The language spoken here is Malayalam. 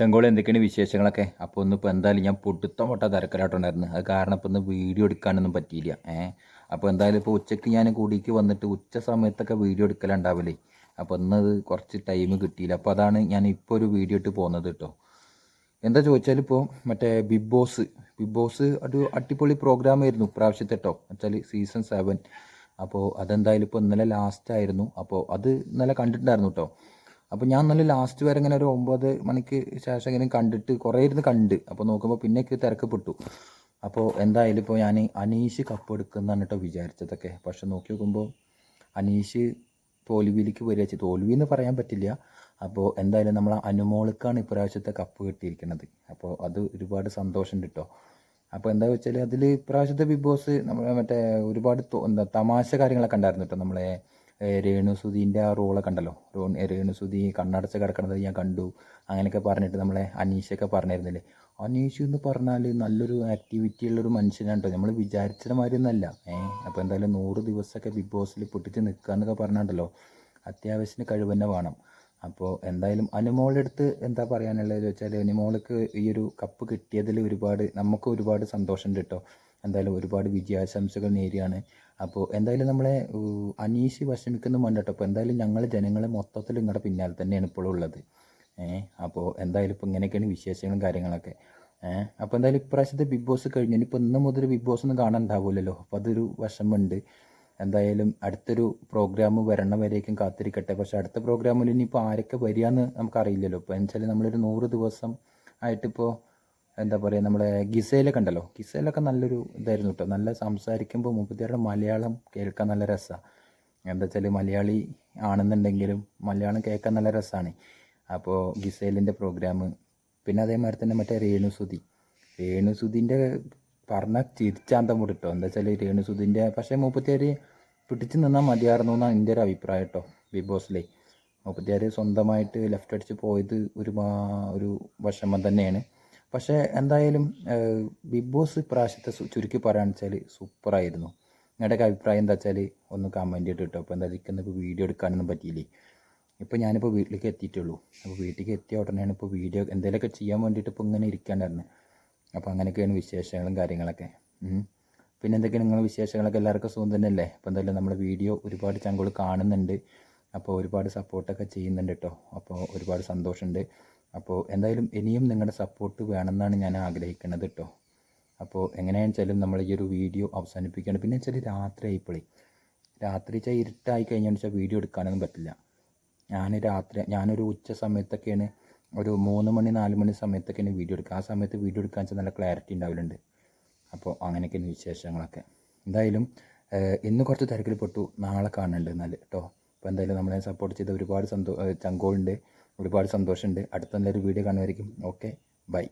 ചെങ്കോളി എന്തൊക്കെയാണ് വിശേഷങ്ങളൊക്കെ? അപ്പോൾ ഒന്ന് ഇപ്പോൾ എന്തായാലും ഞാൻ പൊട്ടുത്തം പൊട്ട തിരക്കിലായിട്ടുണ്ടായിരുന്നു. അത് കാരണം ഇപ്പോൾ ഒന്ന് വീഡിയോ എടുക്കാനൊന്നും പറ്റിയില്ല. ഏഹ് അപ്പോൾ എന്തായാലും ഇപ്പോൾ ഉച്ചയ്ക്ക് ഞാൻ കൂടിക്ക് വന്നിട്ട് ഉച്ച സമയത്തൊക്കെ വീഡിയോ എടുക്കലുണ്ടാവില്ലേ അപ്പോൾ ഇന്നത് കുറച്ച് ടൈം കിട്ടിയില്ല. അപ്പോൾ അതാണ് ഞാൻ ഇപ്പോൾ ഒരു വീഡിയോ ഇട്ട് പോകുന്നത് കേട്ടോ. എന്താ ചോദിച്ചാൽ ഇപ്പോൾ മറ്റേ ബിഗ് ബോസ് ബിഗ് ബോസ് ഒരു അടിപൊളി പ്രോഗ്രാം ആയിരുന്നു പ്രാവശ്യത്തെ കേട്ടോ വെച്ചാൽ സീസൺ സെവൻ അപ്പോൾ അതെന്തായാലും ഇപ്പോൾ ഇന്നലെ ലാസ്റ്റ് ആയിരുന്നു. അപ്പോൾ അത് ഇന്നലെ കണ്ടിട്ടുണ്ടായിരുന്നു കേട്ടോ അപ്പോൾ ഞാൻ നല്ല ലാസ്റ്റ് വരെ ഇങ്ങനെ ഒരു ഒമ്പത് മണിക്ക് ശേഷം ഇങ്ങനെ കണ്ടിട്ട് കുറേ ഇരുന്ന് കണ്ട്. അപ്പോൾ നോക്കുമ്പോൾ പിന്നെയൊക്കെ തിരക്കപ്പെട്ടു. അപ്പോൾ എന്തായാലും ഇപ്പോൾ ഞാൻ അനീഷ് കപ്പ് എടുക്കുന്നതാണ് കേട്ടോ വിചാരിച്ചതൊക്കെ. പക്ഷെ നോക്കി നോക്കുമ്പോൾ അനീഷ് തോൽവിയിലേക്ക് വരിക വെച്ച് തോൽവി എന്ന് പറയാൻ പറ്റില്ല. അപ്പോൾ എന്തായാലും നമ്മൾ അനുമോൾക്കാണ് ഇപ്രാവശ്യത്തെ കപ്പ് കിട്ടിയിരിക്കുന്നത്. അപ്പോൾ അത് ഒരുപാട് സന്തോഷമുണ്ട് കേട്ടോ അപ്പോൾ എന്താ വെച്ചാൽ അതിൽ ഇപ്രാവശ്യത്തെ ബിഗ് ബോസ് നമ്മൾ മറ്റേ ഒരുപാട് എന്താ തമാശ കാര്യങ്ങളൊക്കെ ഉണ്ടായിരുന്നു കേട്ടോ നമ്മളെ രേണുസുധീന്റെ ആ റോളൊക്കെ ഉണ്ടല്ലോ റോ- രേണുസുധി കണ്ണടച്ച് കിടക്കണത് ഞാൻ കണ്ടു. അങ്ങനെയൊക്കെ പറഞ്ഞിട്ട് നമ്മളെ അനീഷൊക്കെ പറഞ്ഞിരുന്നില്ലേ. അനീഷ് എന്ന് പറഞ്ഞാൽ നല്ലൊരു ആക്ടിവിറ്റി ഉള്ളൊരു മനുഷ്യനാണ് കേട്ടോ. നമ്മൾ വിചാരിച്ചത് മാതിരി ഒന്നല്ല ഏഹ് അപ്പോൾ എന്തായാലും നൂറ് ദിവസമൊക്കെ ബിഗ് ബോസിൽ പൊട്ടിച്ച് നിൽക്കുക എന്നൊക്കെ പറഞ്ഞിട്ടുണ്ടല്ലോ അത്യാവശ്യത്തിന് കഴിവ് തന്നെ വേണം. അപ്പോൾ എന്തായാലും അനുമോളുടെ അടുത്ത് എന്താ പറയാനുള്ളത് വെച്ചാൽ അനുമോൾക്ക് ഈ ഒരു കപ്പ് കിട്ടിയതിൽ ഒരുപാട് നമുക്ക് ഒരുപാട് സന്തോഷമുണ്ട് കേട്ടോ. എന്തായാലും ഒരുപാട് വിജയാശംസകൾ നേരിയാണ്. അപ്പോൾ എന്തായാലും നമ്മളെ അനീഷി വിഷമിക്കുന്നു വേണ്ട അപ്പോൾ എന്തായാലും ഞങ്ങൾ ജനങ്ങളെ മൊത്തത്തിൽ നിങ്ങളുടെ പിന്നാലെ തന്നെയാണ് ഇപ്പോഴും ഉള്ളത്. അപ്പോൾ എന്തായാലും ഇപ്പോൾ ഇങ്ങനെയൊക്കെയാണ് വിശേഷങ്ങളും കാര്യങ്ങളൊക്കെ. അപ്പോൾ എന്തായാലും ഇപ്രാവശ്യത്തെ ബിഗ് ബോസ് കഴിഞ്ഞു. ഇനിയിപ്പോൾ ഇന്ന് മുതൽ ബിഗ് ബോസ് ഒന്നും കാണാൻ ഉണ്ടാവില്ലല്ലോ അപ്പോൾ അതൊരു വിഷമമുണ്ട്. എന്തായാലും അടുത്തൊരു പ്രോഗ്രാം വരണ വരേക്കും കാത്തിരിക്കട്ടെ. പക്ഷെ അടുത്ത പ്രോഗ്രാമിൽ ഇനിയിപ്പോൾ ആരൊക്കെ വരികയെന്ന് നമുക്കറിയില്ലല്ലോ. ഇപ്പോൾ വെച്ചാൽ നമ്മളൊരു നൂറ് ദിവസം ആയിട്ടിപ്പോൾ എന്താ പറയുക നമ്മളെ ഗിസയിലൊക്കെ ഉണ്ടല്ലോ. ഗിസയിലൊക്കെ നല്ലൊരു ഇതായിരുന്നു കേട്ടോ നല്ല സംസാരിക്കുമ്പോൾ മുപ്പത്തിയാരുടെ മലയാളം കേൾക്കാൻ നല്ല രസമാണ് എന്താ വെച്ചാൽ മലയാളി ആണെന്നുണ്ടെങ്കിലും മലയാളം കേൾക്കാൻ നല്ല രസമാണ് അപ്പോൾ ഗിസേലിന്റെ പ്രോഗ്രാം പിന്നെ അതേമാതിരി തന്നെ മറ്റേ രേണുസുതി. രേണുസുതിന്റെ പറഞ്ഞാൽ തിരിച്ചാന്തം വിട്ടോ എന്താ വെച്ചാൽ രേണുസുതിന്റെ പക്ഷേ മുപ്പത്തിയാറ് പിടിച്ച് നിന്നാൽ മതിയായിരുന്നു എന്നാണ് എന്റെ ഒരു അഭിപ്രായം കേട്ടോ ബിഗ് ബോസിലെ. മുപ്പത്തിയാറ് സ്വന്തമായിട്ട് ലെഫ്റ്റ് അടിച്ച് പോയത് ഒരു ഒരു വിഷമം തന്നെയാണ്. പക്ഷേ എന്തായാലും ബിഗ് ബോസ് ഇപ്രാവശ്യത്തെ ചുരുക്കി പറയുകയാണെന്ന് വെച്ചാൽ സൂപ്പറായിരുന്നു. നിങ്ങളുടെയൊക്കെ അഭിപ്രായം എന്താ വെച്ചാൽ ഒന്ന് കമന്റ് ചെയ്തിട്ട് കേട്ടോ. അപ്പോൾ എന്താ ഇപ്പോൾ വീഡിയോ എടുക്കാനൊന്നും പറ്റിയില്ലേ? ഇപ്പോൾ ഞാനിപ്പോൾ വീട്ടിലേക്ക് എത്തിയിട്ടുള്ളൂ. അപ്പോൾ വീട്ടിലേക്ക് എത്തിയ ഉടനെയാണ് ഇപ്പോൾ വീഡിയോ എന്തെങ്കിലുമൊക്കെ ചെയ്യാൻ വേണ്ടിയിട്ട് ഇപ്പോൾ ഇങ്ങനെ ഇരിക്കേണ്ടായിരുന്നു അപ്പോൾ അങ്ങനെയൊക്കെയാണ് വിശേഷങ്ങളും കാര്യങ്ങളൊക്കെ. പിന്നെ എന്തൊക്കെയാണ് നിങ്ങൾ വിശേഷങ്ങളൊക്കെ? എല്ലാവർക്കും സുഖം തന്നെയല്ലേ? അപ്പോൾ എന്തായാലും നമ്മുടെ വീഡിയോ ഒരുപാട് ചങ്കുകൾ കാണുന്നുണ്ട്. അപ്പോൾ ഒരുപാട് സപ്പോർട്ടൊക്കെ ചെയ്യുന്നുണ്ട് കേട്ടോ അപ്പോൾ ഒരുപാട് സന്തോഷമുണ്ട് അപ്പോൾ എന്തായാലും ഇനിയും നിങ്ങളുടെ സപ്പോർട്ട് വേണമെന്നാണ് ഞാൻ ആഗ്രഹിക്കുന്നത് കേട്ടോ അപ്പോൾ എങ്ങനെയാണെന്ന് വെച്ചാലും നമ്മൾ ഈ ഒരു വീഡിയോ അവസാനിപ്പിക്കുകയാണ്. പിന്നെ വെച്ചാൽ രാത്രി ആയിപ്പോളി. രാത്രി വെച്ചാൽ ഇരുട്ടായി കഴിഞ്ഞാൽ വെച്ചാൽ വീഡിയോ എടുക്കാനൊന്നും പറ്റില്ല. ഞാൻ രാത്രി ഞാനൊരു ഉച്ച സമയത്തൊക്കെയാണ് ഒരു മൂന്ന് മണി നാല് മണി സമയത്തൊക്കെയാണ് വീഡിയോ എടുക്കുക ആ സമയത്ത് വീഡിയോ എടുക്കാൻ വെച്ചാൽ നല്ല ക്ലാരിറ്റി ഉണ്ടാവലുണ്ട്. അപ്പോൾ അങ്ങനെയൊക്കെയാണ് വിശേഷങ്ങളൊക്കെ. എന്തായാലും ഇന്ന് കുറച്ച് തിരക്കിൽ പെട്ടു നാളെ കാണുന്നുണ്ട് എന്നാൽ കേട്ടോ അപ്പോൾ എന്തായാലും നമ്മളെ സപ്പോർട്ട് ചെയ്ത ഒരുപാട് സന്തോ ചങ്കോളുണ്ട് ഒരുപാട് സന്തോഷമുണ്ട്. അടുത്ത നല്ലൊരു വീഡിയോ കാണുമായിരിക്കും ഓക്കെ ബൈ